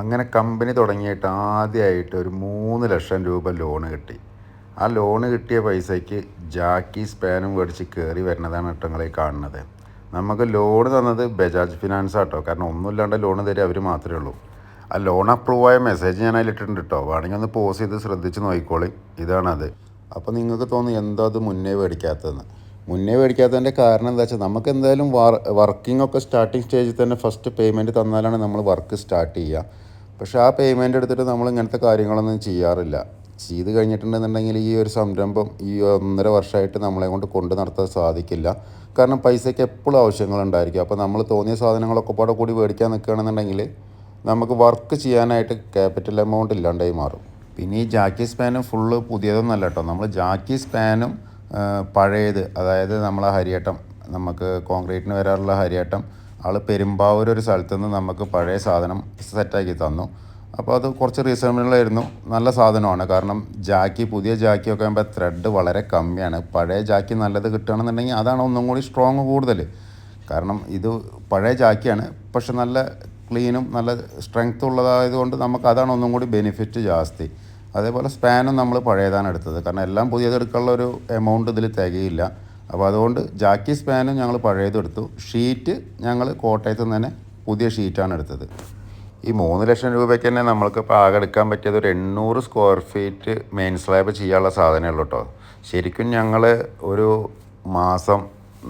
അങ്ങനെ കമ്പനി തുടങ്ങിയിട്ട് ആദ്യമായിട്ട് ഒരു മൂന്ന് ലക്ഷം രൂപ ലോണ് കിട്ടി. ആ ലോണ് കിട്ടിയ പൈസയ്ക്ക് ജാക്കി സ്പാനും മേടിച്ച് കയറി വരുന്നതാണ് ഇട്ടങ്ങളെ കാണുന്നത്. നമുക്ക് ലോണ് തന്നത് ബജാജ് ഫിനാൻസ് ആട്ടോ. കാരണം ഒന്നുമില്ലാണ്ട് ലോണ് തരും അവർ മാത്രമേ ഉള്ളൂ. ആ ലോൺ അപ്രൂവ് ആയ മെസ്സേജ് ഞാൻ അതിലിട്ടുണ്ട് കേട്ടോ. വേണമെങ്കിൽ ഒന്ന് പോസ് ചെയ്ത് ശ്രദ്ധിച്ച് നോക്കിക്കോളി. ഇതാണത്. അപ്പോൾ നിങ്ങൾക്ക് തോന്നും എന്താ അത് മുന്നേ മേടിക്കാത്തതെന്ന്. മുന്നേ മേടിക്കാത്തതിന്റെ കാരണം എന്താ വെച്ചാൽ നമുക്ക് എന്തായാലും വർക്കിംഗ് ഒക്കെ സ്റ്റാർട്ടിങ് സ്റ്റേജിൽ തന്നെ ഫസ്റ്റ് പേയ്മെന്റ് തന്നാലാണ് നമ്മൾ വർക്ക് സ്റ്റാർട്ട് ചെയ്യുക. പക്ഷേ ആ പേയ്മെന്റ് എടുത്തിട്ട് നമ്മൾ ഇങ്ങനത്തെ കാര്യങ്ങളൊന്നും ചെയ്യാറില്ല. ചെയ്ത് കഴിഞ്ഞിട്ടുണ്ടെന്നുണ്ടെങ്കിൽ ഈ ഒരു സംരംഭം ഈ ഒന്നര വർഷമായിട്ട് നമ്മളെ കൊണ്ട് കൊണ്ട് നടത്താൻ സാധിക്കില്ല. കാരണം പൈസയ്ക്ക് എപ്പോഴും ആവശ്യങ്ങളുണ്ടായിരിക്കും. അപ്പോൾ നമ്മൾ തോന്നിയ സാധനങ്ങളൊക്കെ പാടെ കൂടി മേടിക്കാൻ നിൽക്കുകയാണെന്നുണ്ടെങ്കിൽ നമുക്ക് വർക്ക് ചെയ്യാനായിട്ട് ക്യാപിറ്റൽ എമൗണ്ട് ഇല്ലാണ്ടായി മാറും. പിന്നെ ഈ ജാക്കി സ്പാനും ഫുള്ള് പുതിയതൊന്നല്ല കേട്ടോ. നമ്മൾ ജാക്കി സ്പാനും പഴയത് അതായത് നമ്മളെ ഹരിയട്ടം നമുക്ക് കോൺക്രീറ്റിന് വരാറുള്ള ഹരിയട്ടം ആൾ പെരുമ്പാവൂർ ഒരു സ്ഥലത്ത് നിന്ന് നമുക്ക് പഴയ സാധനം സെറ്റാക്കി തന്നു. അപ്പോൾ അത് കുറച്ച് റീസണബിളായിരുന്നു നല്ല സാധനമാണ്. കാരണം ജാക്കി പുതിയ ജാക്കിയൊക്കെ ആകുമ്പോൾ ത്രെഡ് വളരെ കമ്മിയാണ്. പഴയ ജാക്കി നല്ലത് കിട്ടുകയാണെന്നുണ്ടെങ്കിൽ അതാണ് ഒന്നും കൂടി സ്ട്രോങ് കൂടുതൽ. കാരണം ഇത് പഴയ ജാക്കിയാണ്. പക്ഷെ നല്ല ക്ലീനും നല്ല സ്ട്രെങ്ത് ഉള്ളതായതുകൊണ്ട് നമുക്ക് അതാണ് ഒന്നും കൂടി ബെനിഫിറ്റ് ജാസ്തി. അതേപോലെ സ്പാനും നമ്മൾ പഴയതാണ് എടുത്തത്. കാരണം എല്ലാം പുതിയത് എടുക്കാനുള്ള ഒരു എമൗണ്ട് ഇതിൽ തികയില്ല. അപ്പോൾ അതുകൊണ്ട് ജാക്കി സ്പാനും ഞങ്ങൾ പഴയതെടുത്തു ഷീറ്റ് ഞങ്ങൾ കോട്ടയത്ത് നിന്ന് തന്നെ പുതിയ ഷീറ്റാണ് എടുത്തത്. ഈ മൂന്ന് ലക്ഷം രൂപയ്ക്ക് തന്നെ നമ്മൾക്ക് ഇപ്പോൾ ആകെ എടുക്കാൻ പറ്റിയത് ഒരു എണ്ണൂറ് സ്ക്വയർ ഫീറ്റ് മെയിൻ സ്ലാബ് ചെയ്യാനുള്ള സാധനമേ ഉള്ളൂ കേട്ടോ. ശരിക്കും ഞങ്ങൾ ഒരു മാസം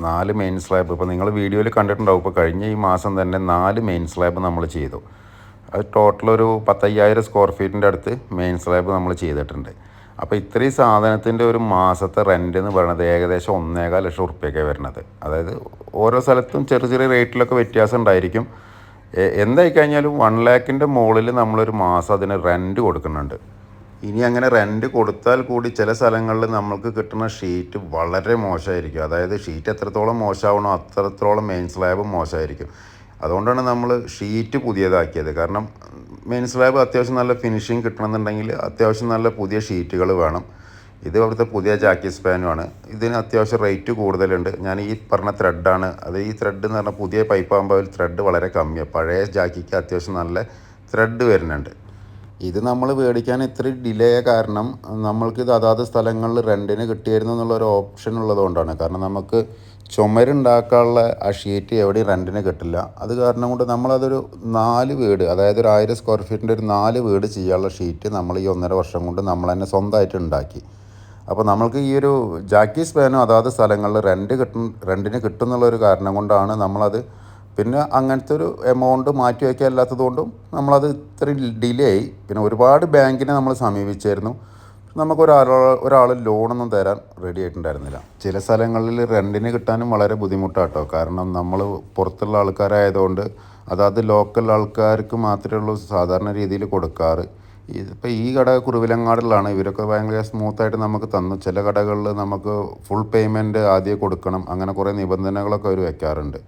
നാല് മെയിൻ സ്ലാബ് ഇപ്പോൾ നിങ്ങൾ വീഡിയോയിൽ കണ്ടിട്ടുണ്ടാവും. ഇപ്പോൾ കഴിഞ്ഞ ഈ മാസം തന്നെ നാല് മെയിൻ സ്ലാബ് നമ്മൾ ചെയ്തു. അത് ടോട്ടൽ ഒരു പത്തയ്യായിരം സ്ക്വയർ ഫീറ്റിന്റെ അടുത്ത് മെയിൻ സ്ലാബ് നമ്മൾ ചെയ്തിട്ടുണ്ട്. അപ്പോൾ ഇത്രയും സാധനത്തിന്റെ ഒരു മാസത്തെ റെന്റ് എന്ന് പറയുന്നത് ഏകദേശം ഒന്നേകാൽ ലക്ഷം ഉറുപ്പ്യൊക്കെ വരുന്നത്. അതായത് ഓരോ സ്ഥലത്തും ചെറിയ ചെറിയ റേറ്റിലൊക്കെ വ്യത്യാസം ഉണ്ടായിരിക്കും. എന്തായി കഴിഞ്ഞാലും വൺ ലാക്കിന്റെ മുകളിൽ നമ്മളൊരു മാസം അതിന് റെന്റ് കൊടുക്കുന്നുണ്ട്. ഇനി അങ്ങനെ റെന്റ് കൊടുത്താൽ കൂടി ചില സ്ഥലങ്ങളിൽ നമ്മൾക്ക് കിട്ടുന്ന ഷീറ്റ് വളരെ മോശമായിരിക്കും. അതായത് ഷീറ്റ് എത്രത്തോളം മോശമാവണോ അത്രത്തോളം മെയിൻ സ്ലാബ് മോശമായിരിക്കും. അതുകൊണ്ടാണ് നമ്മൾ ഷീറ്റ് പുതിയതാക്കിയത്. കാരണം മെയിൻ സ്ലാബ് അത്യാവശ്യം നല്ല ഫിനിഷിങ് കിട്ടണമെന്നുണ്ടെങ്കിൽ അത്യാവശ്യം നല്ല പുതിയ ഷീറ്റുകൾ വേണം. ഇത് അവിടുത്തെ പുതിയ ജാക്കി സ്പാനുമാണ് ഇതിന് അത്യാവശ്യം റേറ്റ് കൂടുതലുണ്ട്. ഞാൻ ഈ പറഞ്ഞ ത്രെഡാണ് അത് ഈ ത്രെഡ് എന്ന് പറഞ്ഞാൽ പുതിയ പൈപ്പ് ആകുമ്പോൾ ത്രെഡ് വളരെ കമ്മിയാണ് പഴയ ജാക്കിക്ക് അത്യാവശ്യം നല്ല ത്രെഡ് വരുന്നുണ്ട്. ഇത് നമ്മൾ മേടിക്കാൻ ഇത്ര ഡിലേ കാരണം നമ്മൾക്ക് ഇത് അതാത് സ്ഥലങ്ങളിൽ റെന്റിന് കിട്ടിയിരുന്നു എന്നുള്ളൊരു ഓപ്ഷൻ ഉള്ളതുകൊണ്ടാണ്. കാരണം നമുക്ക് ചുമരുണ്ടാക്കാനുള്ള ആ ഷീറ്റ് എവിടെയും റെന്റിന് കിട്ടില്ല. അത് കാരണം കൊണ്ട് നമ്മളതൊരു നാല് വീട് അതായത് ഒരു ആയിരം സ്ക്വയർ ഫീറ്റിന്റെ ഒരു നാല് വീട് ചെയ്യാനുള്ള ഷീറ്റ് നമ്മൾ ഈ ഒന്നര വർഷം കൊണ്ട് നമ്മൾ തന്നെ സ്വന്തമായിട്ട് ഉണ്ടാക്കി. അപ്പോൾ നമ്മൾക്ക് ഈ ഒരു ജാക്കി സ്പാനോ അതാത് സ്ഥലങ്ങളിൽ റെന്റ് കിട്ടും റെന്റിന് കിട്ടുന്നുള്ളൊരു കാരണം കൊണ്ടാണ് നമ്മളത് പിന്നെ അങ്ങനത്തെ ഒരു എമൗണ്ട് മാറ്റി വയ്ക്കാൻ ഇല്ലാത്തത് കൊണ്ടും നമ്മളത് ഇത്രയും ഡിലേ ആയി. പിന്നെ ഒരുപാട് ബാങ്കിനെ നമ്മൾ സമീപിച്ചായിരുന്നു. നമുക്ക് ഒരാൾ ലോണൊന്നും തരാൻ റെഡി ആയിട്ടുണ്ടായിരുന്നില്ല. ചില സ്ഥലങ്ങളിൽ റെന്റിന് കിട്ടാനും വളരെ ബുദ്ധിമുട്ടാട്ടോ. കാരണം നമ്മൾ പുറത്തുള്ള ആൾക്കാരായതുകൊണ്ട് അതായത് ലോക്കൽ ആൾക്കാർക്ക് മാത്രമേ ഉള്ളൂ സാധാരണ രീതിയിൽ കൊടുക്കാറ്. ഇപ്പോൾ ഈ കട കുറുവിലങ്ങാടിലാണ്. ഇവരൊക്കെ ഭയങ്കര സ്മൂത്തായിട്ട് നമുക്ക് തന്നു. ചില കടകളിൽ നമുക്ക് ഫുൾ പേയ്മെന്റ് ആദ്യം കൊടുക്കണം. അങ്ങനെ കുറേ നിബന്ധനകളൊക്കെ അവർ വെക്കാറുണ്ട്.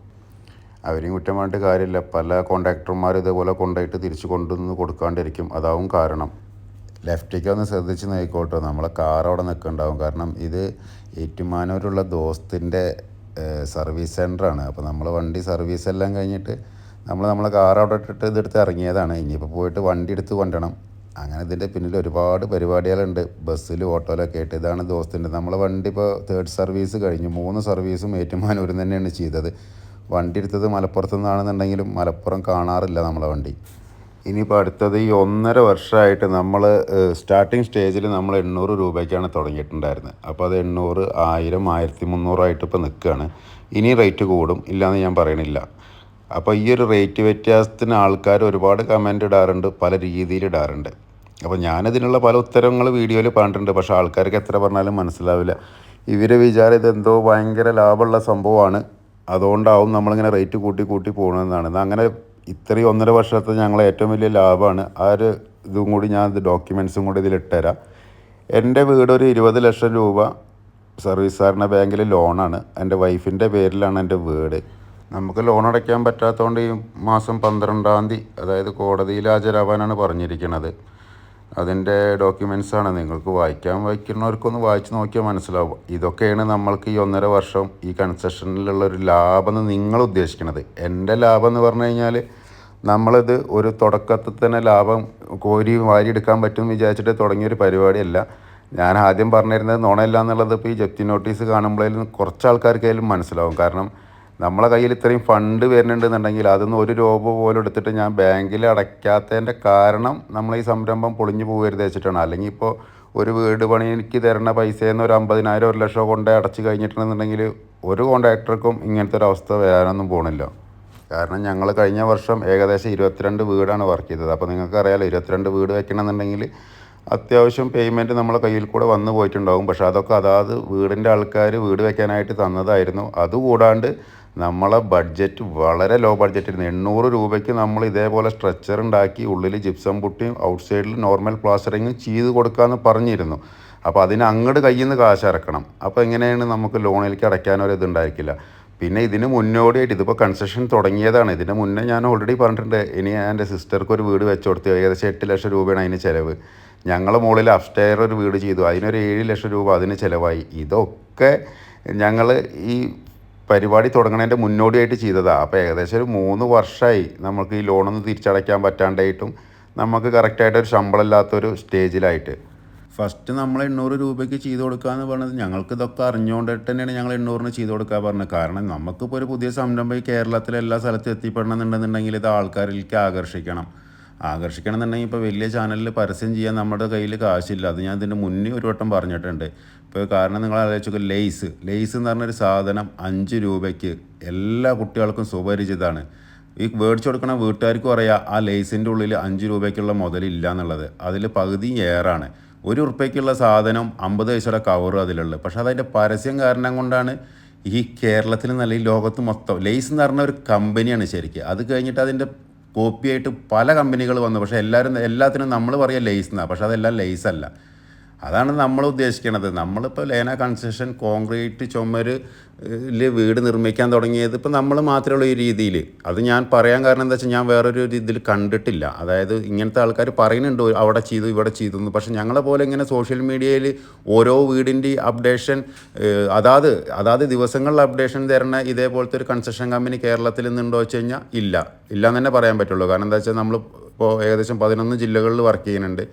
അവരെയും കുറ്റമായിട്ട് കാര്യമില്ല. പല കോൺട്രാക്ടർമാർ ഇതേപോലെ കൊണ്ടുപോയിട്ട് തിരിച്ചു കൊണ്ടുവന്ന് കൊടുക്കാണ്ടിരിക്കും. അതാവും കാരണം. ലെഫ്റ്റിലേക്ക് ഒന്ന് ശ്രദ്ധിച്ച് നോക്കിക്കോട്ടോ. നമ്മളെ കാർ അവിടെ നിൽക്കുന്നുണ്ടാവും കാരണം ഇത് ഏറ്റുമാനൂരുള്ള ദോസ്തിന്റെ സർവീസ് സെന്ററാണ് അപ്പോൾ നമ്മൾ വണ്ടി സർവീസ് എല്ലാം കഴിഞ്ഞിട്ട് നമ്മൾ നമ്മളെ കാർ അവിടെ ഇട്ടിട്ട് ഇതെടുത്ത് ഇറങ്ങിയതാണ്. ഇനിയിപ്പോൾ പോയിട്ട് വണ്ടി എടുത്ത് കൊണ്ടണം. അങ്ങനെ ഇതിന്റെ പിന്നിൽ ഒരുപാട് പരിപാടികളുണ്ട്. ബസ്സിലും ഓട്ടോയിലൊക്കെ ആയിട്ട് ഇതാണ് ദോസ്തിന്റെ. നമ്മൾ വണ്ടി ഇപ്പോൾ തേർഡ് സർവീസ് കഴിഞ്ഞു. മൂന്ന് സർവീസും ഏറ്റുമാനൂരിൽ തന്നെയാണ് ചെയ്തത്. വണ്ടി എടുത്തത് മലപ്പുറത്തു നിന്നാണെന്നുണ്ടെങ്കിലും മലപ്പുറം കാണാറില്ല നമ്മളെ വണ്ടി. ഇനിയിപ്പോൾ അടുത്തത് ഈ ഒന്നര വർഷമായിട്ട് നമ്മൾ സ്റ്റാർട്ടിങ് സ്റ്റേജിൽ നമ്മൾ എണ്ണൂറ് രൂപയ്ക്കാണ് തുടങ്ങിയിട്ടുണ്ടായിരുന്നത് അപ്പോൾ അത് എണ്ണൂറ് ആയിരം ആയിരത്തി മുന്നൂറായിട്ട് ഇപ്പോൾ നിൽക്കുകയാണ് ഇനി റേറ്റ് കൂടും. ഇല്ലയെന്ന് ഞാൻ പറയണില്ല. അപ്പോൾ ഈ ഒരു റേറ്റ് വ്യത്യാസത്തിന് ആൾക്കാർ ഒരുപാട് കമന്റ് ഇടാറുണ്ട് പല രീതിയിൽ ഇടാറുണ്ട്. അപ്പോൾ ഞാനിതിനുള്ള പല ഉത്തരങ്ങൾ വീഡിയോയിൽ പറഞ്ഞിട്ടുണ്ട്. പക്ഷേ ആൾക്കാർക്ക് എത്ര പറഞ്ഞാലും മനസ്സിലാവില്ല. ഇവരെ വിചാരം ഇതെന്തോ ഭയങ്കര ലാഭമുള്ള സംഭവമാണ്. അതുകൊണ്ടാവും നമ്മളിങ്ങനെ റേറ്റ് കൂട്ടി കൂട്ടി പോകണമെന്നാണ് അങ്ങനെ ഇത്രയും ഒന്നര വർഷത്തെ ഞങ്ങളെ ഏറ്റവും വലിയ ലാഭമാണ്. ആ ഒരു ഇതും കൂടി ഞാൻ ഡോക്യുമെൻസും കൂടി ഇതിൽ ഇട്ടുതരാം എന്റെ വീട് ഒരു ഇരുപത് ലക്ഷം രൂപ സർവീസ് സഹകരണ ബാങ്കിൽ ലോണാണ്. എന്റെ വൈഫിന്റെ പേരിലാണ് എന്റെ വീട്. നമുക്ക് ലോൺ അടയ്ക്കാൻ പറ്റാത്തതുകൊണ്ട് ഈ മാസം പന്ത്രണ്ടാം തീയതി അതായത് കോടതിയിൽ ഹാജരാവാനാണ് പറഞ്ഞിരിക്കുന്നത് അതിന്റെ ഡോക്യുമെൻസാണ് നിങ്ങൾക്ക് വായിക്കാൻ വയ്ക്കുന്നവർക്കൊന്ന് വായിച്ച് നോക്കിയാൽ മനസ്സിലാവും. ഇതൊക്കെയാണ് നമ്മൾക്ക് ഈ ഒന്നര വർഷം ഈ കൺസെഷനിലുള്ള ഒരു ലാഭം എന്ന് നിങ്ങൾ ഉദ്ദേശിക്കുന്നത്. എന്റെ ലാഭം എന്ന് പറഞ്ഞു കഴിഞ്ഞാൽ നമ്മളിത് ഒരു തുടക്കത്തിൽ തന്നെ ലാഭം കോരി വാരിയെടുക്കാൻ പറ്റുമെന്ന് വിചാരിച്ചിട്ട് തുടങ്ങിയൊരു പരിപാടിയല്ല. ഞാൻ ആദ്യം പറഞ്ഞിരുന്നത് നുണയില്ല എന്നുള്ളത് ഇപ്പോൾ ഈ ജപ്തി നോട്ടീസ് കാണുമ്പോഴേലും കുറച്ച് ആൾക്കാർക്കായാലും മനസ്സിലാവും. കാരണം നമ്മളെ കയ്യിൽ ഇത്രയും ഫണ്ട് വരുന്നുണ്ടെന്നുണ്ടെങ്കിൽ അതൊന്നും ഒരു രൂപ പോലും എടുത്തിട്ട് ഞാൻ ബാങ്കിൽ അടയ്ക്കാത്തതിന്റെ കാരണം നമ്മൾ ഈ സംരംഭം പൊളിഞ്ഞു പോകരുത് വെച്ചിട്ടാണ്. അല്ലെങ്കിൽ ഇപ്പോൾ ഒരു വീട് പണിക്ക് തരുന്ന പൈസയിൽ ഒരു അമ്പതിനായിരം ഒരു ലക്ഷം കൊണ്ട് അടച്ചു കഴിഞ്ഞിട്ടുണ്ടെന്നുണ്ടെങ്കിൽ ഒരു കോൺട്രാക്ടർക്കും ഇങ്ങനത്തെ ഒരു അവസ്ഥ വരാനൊന്നും പോകണില്ല കാരണം ഞങ്ങൾ കഴിഞ്ഞ വർഷം ഏകദേശം ഇരുപത്തിരണ്ട് വീടാണ് വർക്ക് ചെയ്തത്. അപ്പോൾ നിങ്ങൾക്ക് അറിയാലോ ഇരുപത്തിരണ്ട് വീട് വെക്കണമെന്നുണ്ടെങ്കിൽ അത്യാവശ്യം പേയ്മെന്റ് നമ്മളെ കയ്യിൽ കൂടെ വന്നു പോയിട്ടുണ്ടാകും പക്ഷേ അതൊക്കെ അതാത് വീടിന്റെ ആൾക്കാർ വീട് വെക്കാനായിട്ട് തന്നതായിരുന്നു. അതുകൂടാണ്ട് നമ്മളെ ബഡ്ജറ്റ് വളരെ ലോ ബഡ്ജറ്റ് ആയിരുന്നു. എണ്ണൂറ് രൂപയ്ക്ക് നമ്മൾ ഇതേപോലെ സ്ട്രെച്ചർ ഉണ്ടാക്കി ഉള്ളിൽ ജിപ്സം പുട്ടിയും ഔട്ട് സൈഡിൽ നോർമൽ പ്ലാസ്റ്ററിങ്ങും ചെയ്ത് കൊടുക്കാമെന്ന് പറഞ്ഞിരുന്നു. അപ്പോൾ അതിന് അങ്ങോട്ട് കയ്യിൽ നിന്ന് കാശ് ഇറക്കണം അപ്പോൾ എങ്ങനെയാണ് നമുക്ക് ലോണിലേക്ക് അടയ്ക്കാനൊരു ഇതുണ്ടായിരിക്കില്ല പിന്നെ ഇതിന് മുന്നോടിയായിട്ട് ഇതിപ്പോൾ കൺസ്ട്രക്ഷൻ തുടങ്ങിയതാണ്. ഇതിന് മുന്നേ ഞാൻ ഓൾറെഡി പറഞ്ഞിട്ടുണ്ട് ഇനി എന്റെ സിസ്റ്റർക്ക് ഒരു വീട് വെച്ച് കൊടുത്തു ഏകദേശം എട്ട് ലക്ഷം രൂപയാണ് അതിന് ചിലവ്. ഞങ്ങൾ മുകളിൽ അപ്സ്റ്റെയർ ഒരു വീട് ചെയ്തു. അതിനൊരു ഏഴ് ലക്ഷം രൂപ അതിന് ചിലവായി. ഇതൊക്കെ ഞങ്ങൾ ഈ പരിപാടി തുടങ്ങണതിന്റെ മുന്നോടിയായിട്ട് ചെയ്തതാണ് അപ്പോൾ ഏകദേശം ഒരു മൂന്ന് വർഷമായി നമുക്ക് ഈ ലോണൊന്നും തിരിച്ചടയ്ക്കാൻ പറ്റാണ്ടായിട്ടും നമുക്ക് കറക്റ്റായിട്ട് ഒരു ശമ്പളം ഇല്ലാത്തൊരു സ്റ്റേജിലായിട്ട്. ഫസ്റ്റ് നമ്മൾ എണ്ണൂറ് രൂപയ്ക്ക് ചെയ്ത് കൊടുക്കുക എന്ന് പറഞ്ഞത് ഞങ്ങൾക്ക് ഇതൊക്കെ അറിഞ്ഞുകൊണ്ടിട്ട് തന്നെയാണ് ഞങ്ങൾ എണ്ണൂറിന് ചെയ്ത് കൊടുക്കാൻ പറഞ്ഞത്. കാരണം നമുക്കിപ്പോൾ ഒരു പുതിയ സംരംഭം ഈ കേരളത്തിലെ എല്ലാ സ്ഥലത്തും എത്തിപ്പെടണമെന്നുണ്ടെന്നുണ്ടെങ്കിൽ ഇത് ആൾക്കാരിലേക്ക് ആകർഷിക്കണം. ആകർഷിക്കണം എന്നുണ്ടെങ്കിൽ ഇപ്പോൾ വലിയ ചാനലിൽ പരസ്യം ചെയ്യാൻ നമ്മുടെ കയ്യിൽ കാശില്ല. അത് ഞാൻ ഇതിന്റെ മുന്നേ ഒരു വട്ടം പറഞ്ഞിട്ടുണ്ട്. ഇപ്പോൾ കാരണം നിങ്ങൾ ആലോചിച്ചു ലേസ് ലേസ് എന്ന് പറഞ്ഞൊരു സാധനം അഞ്ച് രൂപയ്ക്ക് എല്ലാ കുട്ടികൾക്കും സുപരിചിതമാണ്. ഈ മേടിച്ചു കൊടുക്കണ വീട്ടുകാർക്കും അറിയാം ആ ലേസിന്റെ ഉള്ളിൽ അഞ്ച് രൂപയ്ക്കുള്ള മുതലില്ല എന്നുള്ളത്. അതിൽ പകുതി ഏറാണ്. ഒരു ഉറുപ്പ്യക്കുള്ള സാധനം അമ്പത് പൈസയുടെ കവറും അതിലുള്ളത് പക്ഷേ അതതിന്റെ പരസ്യം കാരണം കൊണ്ടാണ് ഈ കേരളത്തിൽ നല്ല ഈ ലോകത്ത് മൊത്തം ലേസ് എന്ന് പറഞ്ഞ ഒരു കമ്പനിയാണ് ശരിക്കും. അത് കഴിഞ്ഞിട്ട് അതിന്റെ കോപ്പിയായിട്ട് പല കമ്പനികൾ വന്നു. പക്ഷേ എല്ലാവരും എല്ലാത്തിനും നമ്മൾ പറയുക ലേസ് എന്നാണ് പക്ഷേ അതെല്ലാം ലേസ് അല്ല. അതാണ് നമ്മൾ ഉദ്ദേശിക്കുന്നത് നമ്മളിപ്പോൾ ലേന കൺസ്ട്രക്ഷൻ കോൺക്രീറ്റ് ചുമരിൽ വീട് നിർമ്മിക്കാൻ തുടങ്ങിയത് ഇപ്പോൾ നമ്മൾ മാത്രമേ ഈ രീതിയിൽ അത് ഞാൻ പറയാൻ കാരണം എന്താ വെച്ചാൽ ഞാൻ വേറൊരു ഇതിൽ കണ്ടിട്ടില്ല. അതായത് ഇങ്ങനത്തെ ആൾക്കാർ പറയുന്നുണ്ട് അവിടെ ചെയ്തു ഇവിടെ ചെയ്തു എന്ന്. പക്ഷേ ഞങ്ങളെ പോലെ ഇങ്ങനെ സോഷ്യൽ മീഡിയയിൽ ഓരോ വീടിന്റെ അപ്ഡേഷൻ അതാത് അതാത് ദിവസങ്ങളിൽ അപ്ഡേഷൻ തരുന്ന ഇതേപോലത്തെ ഒരു കൺസ്ട്രക്ഷൻ കമ്പനി കേരളത്തിൽ നിന്നുണ്ടോ വെച്ച് കഴിഞ്ഞാൽ ഇല്ല. ഇല്ല എന്ന് തന്നെ പറയാൻ പറ്റുള്ളൂ. കാരണം എന്താ വെച്ചാൽ നമ്മൾ ഇപ്പോൾ ഏകദേശം പതിനൊന്ന് ജില്ലകളിൽ വർക്ക് ചെയ്യുന്നുണ്ട്.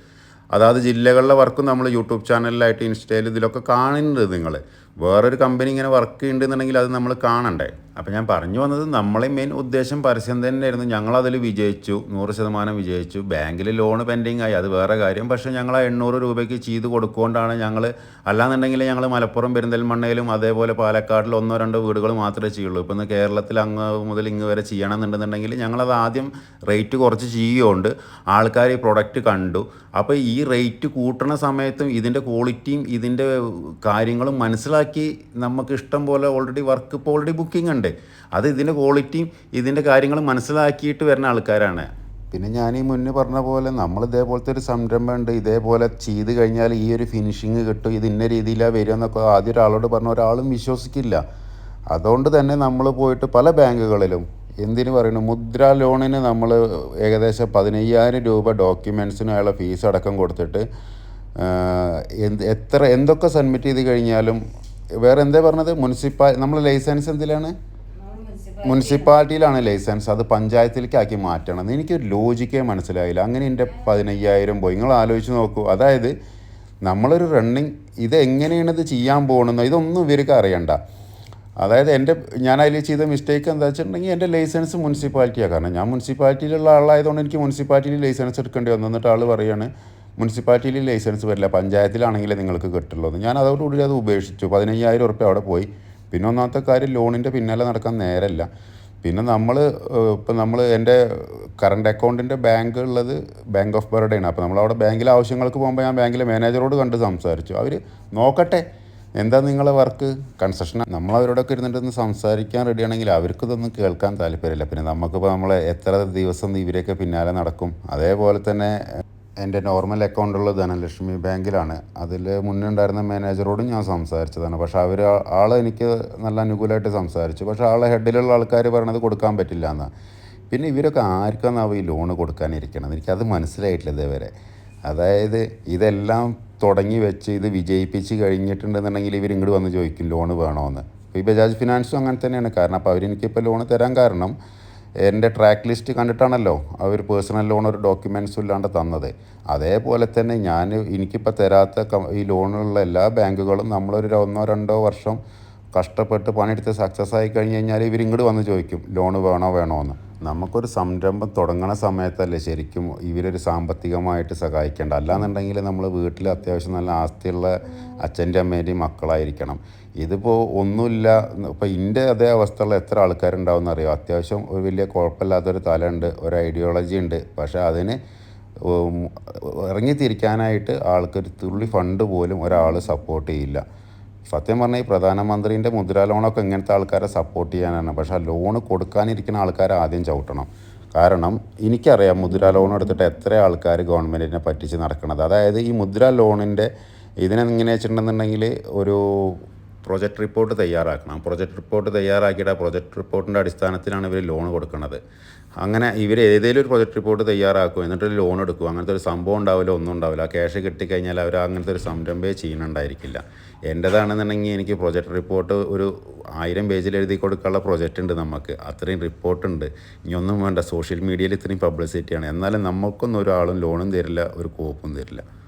അതാത് ജില്ലകളിലെ വർക്കും നമ്മൾ യൂട്യൂബ് ചാനലിലായിട്ട് ഇൻസ്റ്റയിൽ ഇതിലൊക്കെ കാണുന്നുണ്ട് നിങ്ങൾ വേറൊരു കമ്പനി ഇങ്ങനെ വർക്ക് ഉണ്ടെന്നുണ്ടെങ്കിൽ അത് നമ്മൾ കാണണ്ടേ? അപ്പോൾ ഞാൻ പറഞ്ഞു വന്നത് നമ്മളെ മെയിൻ ഉദ്ദേശം പരസ്യം തന്നെയായിരുന്നു. ഞങ്ങളതിൽ വിജയിച്ചു നൂറ് ശതമാനം വിജയിച്ചു. ബാങ്കിൽ ലോൺ പെൻഡിങ് ആയി. അത് വേറെ കാര്യം. പക്ഷേ ഞങ്ങൾ ആ എണ്ണൂറ് രൂപയ്ക്ക് ചെയ്ത് കൊടുക്കുകൊണ്ടാണ് ഞങ്ങൾ അല്ലാന്നുണ്ടെങ്കിൽ ഞങ്ങൾ മലപ്പുറം പെരിന്തൽമണ്ണയിലും അതേപോലെ പാലക്കാടിൽ ഒന്നോ രണ്ടോ വീടുകൾ മാത്രമേ ചെയ്യുള്ളൂ. ഇപ്പം ഇന്ന് കേരളത്തിൽ അങ്ങ് മുതൽ ഇങ്ങ് വരെ ചെയ്യണമെന്നുണ്ടെന്നുണ്ടെങ്കിൽ ഞങ്ങളത് ആദ്യം റേറ്റ് കുറച്ച് ചെയ്യുകൊണ്ട് ആൾക്കാർ ഈ പ്രൊഡക്റ്റ് കണ്ടു. അപ്പോൾ ഈ റേറ്റ് കൂട്ടണ സമയത്തും ഇതിന്റെ ക്വാളിറ്റിയും ഇതിന്റെ കാര്യങ്ങളും മനസ്സിലാക്കി നമുക്ക് ഇഷ്ടം പോലെ ഓൾറെഡി വർക്ക് ഇപ്പോൾ ഓൾറെഡി ബുക്കിംഗ് ഉണ്ട്. അത് ഇതിന്റെ ക്വാളിറ്റിയും ഇതിന്റെ കാര്യങ്ങളും മനസ്സിലാക്കിയിട്ട് വരുന്ന ആൾക്കാരാണ്. പിന്നെ ഞാൻ ഈ മുന്നേ പറഞ്ഞ പോലെ നമ്മൾ ഇതേപോലത്തെ ഒരു സംരംഭം ഉണ്ട് ഇതേപോലെ ചെയ്ത് കഴിഞ്ഞാൽ ഈ ഒരു ഫിനിഷിങ് കിട്ടും. ഇത് ഇന്ന രീതിയിലാണ് വരിക എന്നൊക്കെ ആദ്യം ഒരാളോട് പറഞ്ഞ ഒരാളും വിശ്വസിക്കില്ല. അതുകൊണ്ട് തന്നെ നമ്മൾ പോയിട്ട് പല ബാങ്കുകളിലും എന്തിനു പറയുന്നു മുദ്ര ലോണിന് നമ്മൾ ഏകദേശം പതിനയ്യായിരം രൂപ ഡോക്യുമെൻസിനായുള്ള ഫീസ് അടക്കം കൊടുത്തിട്ട് എന്ത് എത്ര എന്തൊക്കെ സബ്മിറ്റ് ചെയ്ത് കഴിഞ്ഞാലും വേറെ എന്താ പറഞ്ഞത്? മുനിസിപ്പാലി നമ്മൾ ലൈസൻസ് എന്തിലാണ്? മുനിസിപ്പാലിറ്റിയിലാണ് ലൈസൻസ്. അത് പഞ്ചായത്തിലേക്കാക്കി മാറ്റണം. എനിക്ക് ലോജിക്കേ മനസ്സിലായില്ല. അങ്ങനെ എന്റെ പതിനയ്യായിരം പോയി. നിങ്ങൾ ആലോചിച്ച് നോക്കൂ. അതായത് നമ്മളൊരു റണ്ണിങ് ഇത് എങ്ങനെയാണ് ഇത് ചെയ്യാൻ പോകണമെന്ന് ഇതൊന്നും ഇവർക്ക് അറിയണ്ട. അതായത് എന്റെ ഞാൻ അതിൽ ചെയ്ത മിസ്റ്റേക്ക് എന്താ വെച്ചിട്ടുണ്ടെങ്കിൽ എന്റെ ലൈസൻസ് മുനിസിപ്പാലിറ്റിയാണ് കാരണം ഞാൻ മുനിസിപ്പാലിറ്റിയിലുള്ള ആളായതുകൊണ്ട് എനിക്ക് മുനിസിപ്പാലിറ്റിയിൽ ലൈസൻസ് എടുക്കേണ്ടി വന്നു. എന്നിട്ട് ആൾ പറയാണ് മുനിസിപ്പാലിറ്റിയിൽ ലൈസൻസ് വരില്ല. പഞ്ചായത്തിലാണെങ്കിലേ നിങ്ങൾക്ക് കിട്ടുള്ളൂ. ഞാൻ അതോടുകൂടി അത് ഉപേക്ഷിച്ചു. പതിനയ്യായിരം ഉറുപ്പ്യ അവിടെ പോയി. പിന്നെ ഒന്നാമത്തെ കാര്യം ലോണിന്റെ പിന്നാലെ നടക്കാൻ നേരമല്ല പിന്നെ നമ്മൾ ഇപ്പം നമ്മൾ എന്റെ കറണ്ട് അക്കൗണ്ടിന്റെ ബാങ്ക് ഉള്ളത് ബാങ്ക് ഓഫ് ബറോഡയാണ് അപ്പോൾ നമ്മളവിടെ ബാങ്കിലെ ആവശ്യങ്ങൾക്ക് പോകുമ്പോൾ ഞാൻ ബാങ്കിലെ മാനേജറോട് കണ്ട് സംസാരിച്ചു. അവർ നോക്കട്ടെ എന്താ നിങ്ങളെ വർക്ക്? കൺസ്ട്രക്ഷൻ നമ്മൾ അവരോടൊക്കെ ഇരുന്നിട്ടൊന്ന് സംസാരിക്കാൻ റെഡിയാണെങ്കിൽ അവർക്കിതൊന്നും കേൾക്കാൻ താല്പര്യമില്ല. പിന്നെ നമുക്കിപ്പോൾ നമ്മൾ എത്ര ദിവസം ഇവരെയൊക്കെ പിന്നാലെ നടക്കും. അതേപോലെ തന്നെ എന്റെ നോർമൽ അക്കൗണ്ടുള്ള ധനലക്ഷ്മി ബാങ്കിലാണ്. അതിൽ മുന്നേ ഉണ്ടായിരുന്ന മാനേജറോടും ഞാൻ സംസാരിച്ചതാണ്. പക്ഷേ അവർ ആൾ എനിക്ക് നല്ല അനുകൂലമായിട്ട് സംസാരിച്ചു. പക്ഷേ ആളെ ഹെഡിലുള്ള ആൾക്കാർ പറയണത് കൊടുക്കാൻ പറ്റില്ല എന്നാണ് പിന്നെ ഇവരൊക്കെ ആർക്കാന്നാവും ഈ ലോണ് കൊടുക്കാനിരിക്കണം എനിക്കത് മനസ്സിലായിട്ടില്ല ഇതേവരെ. അതായത് ഇതെല്ലാം തുടങ്ങി വെച്ച് ഇത് വിജയിപ്പിച്ച് കഴിഞ്ഞിട്ടുണ്ടെന്നുണ്ടെങ്കിൽ ഇവർ ഇങ്ങോട്ട് വന്ന് ചോദിക്കും ലോണ് വേണമെന്ന് ഇപ്പോൾ ഈ ബജാജ് ഫിനാൻസും അങ്ങനെ തന്നെയാണ്. കാരണം അപ്പോൾ അവരെനിക്കിപ്പോൾ ലോണ് തരാൻ കാരണം എന്റെ ട്രാക്ക് ലിസ്റ്റ് കണ്ടിട്ടാണല്ലോ അവർ പേഴ്സണൽ ലോൺ ഒരു ഡോക്യുമെൻസും ഇല്ലാണ്ട് തന്നത്. അതേപോലെ തന്നെ ഞാൻ എനിക്കിപ്പോൾ തരാത്ത ഈ ലോണുള്ള എല്ലാ ബാങ്കുകളും നമ്മളൊരു ഒന്നോ രണ്ടോ വർഷം കഷ്ടപ്പെട്ട് പണിയെടുത്ത് സക്സസ് ആയി കഴിഞ്ഞ് കഴിഞ്ഞാൽ ഇവർ ഇങ്ങോട്ട് വന്ന് ചോദിക്കും ലോണ് വേണോ വേണോ എന്ന് നമുക്കൊരു സംരംഭം തുടങ്ങണ സമയത്തല്ലേ ശരിക്കും ഇവരൊരു സാമ്പത്തികമായിട്ട് സഹായിക്കേണ്ട. അല്ലാന്നുണ്ടെങ്കിൽ നമ്മൾ വീട്ടിൽ അത്യാവശ്യം നല്ല ആസ്തിയുള്ള അച്ഛന്റെ അമ്മേന്റെയും മക്കളായിരിക്കണം. ഇതിപ്പോൾ ഒന്നുമില്ല. ഇപ്പോൾ എന്റെ അതേ അവസ്ഥയുള്ള എത്ര ആൾക്കാരുണ്ടാവും അറിയോ അത്യാവശ്യം ഒരു വലിയ കുഴപ്പമില്ലാത്തൊരു തലമുണ്ട് ഒരു ഐഡിയോളജി ഉണ്ട്. പക്ഷേ അതിന് ഇറങ്ങിത്തിരിക്കാനായിട്ട് ആൾക്കൊരു തുള്ളി ഫണ്ട് പോലും ഒരാൾ സപ്പോർട്ട് ചെയ്യില്ല. സത്യം പറഞ്ഞാൽ ഈ പ്രധാനമന്ത്രിന്റെ മുദ്രാ ലോണൊക്കെ ഇങ്ങനത്തെ ആൾക്കാരെ സപ്പോർട്ട് ചെയ്യാനാണ്. പക്ഷേ ആ ലോണ് കൊടുക്കാനിരിക്കുന്ന ആൾക്കാരെ ആദ്യം ചവിട്ടണം. കാരണം എനിക്കറിയാം മുദ്രാ ലോൺ എടുത്തിട്ട് എത്ര ആൾക്കാർ ഗവൺമെന്റിനെ പറ്റിച്ച് നടക്കുന്നത് അതായത് ഈ മുദ്രാ ലോണിന്റെ ഇതിനെങ്ങനെ വെച്ചിട്ടുണ്ടെന്നുണ്ടെങ്കിൽ ഒരു പ്രൊജക്ട് റിപ്പോർട്ട് തയ്യാറാക്കണം. പ്രൊജക്ട് റിപ്പോർട്ട് തയ്യാറാക്കിയിട്ട് ആ പ്രൊജക്ട് റിപ്പോർട്ടിന്റെ അടിസ്ഥാനത്തിലാണ് ഇവർ ലോൺ കൊടുക്കുന്നത്. അങ്ങനെ ഇവർ ഏതെങ്കിലും ഒരു പ്രൊജക്ട് റിപ്പോർട്ട് തയ്യാറാക്കും എന്നിട്ട് ലോൺ എടുക്കും. അങ്ങനത്തെ ഒരു സംഭവം ഉണ്ടാവില്ല ഒന്നും ഉണ്ടാവില്ല. ക്യാഷ് കിട്ടിക്കഴിഞ്ഞാൽ അവർ അങ്ങനത്തെ ഒരു സംരംഭമേ ചെയ്യുന്നുണ്ടായിരിക്കില്ല. എന്റേതാണെന്നുണ്ടെങ്കിൽ എനിക്ക് പ്രൊജക്ട് റിപ്പോർട്ട് ഒരു ആയിരം പേജിൽ എഴുതി കൊടുക്കാനുള്ള പ്രൊജക്റ്റ് ഉണ്ട് നമുക്ക്. അത്രയും റിപ്പോർട്ട് ഉണ്ട് ഇനിയൊന്നും വേണ്ട. സോഷ്യൽ മീഡിയയിൽ ഇത്രയും പബ്ലിസിറ്റിയാണ്. എന്നാലും നമുക്കൊന്നും ഒരാളും ലോണും തരില്ല ഒരു കോപ്പും തരില്ല.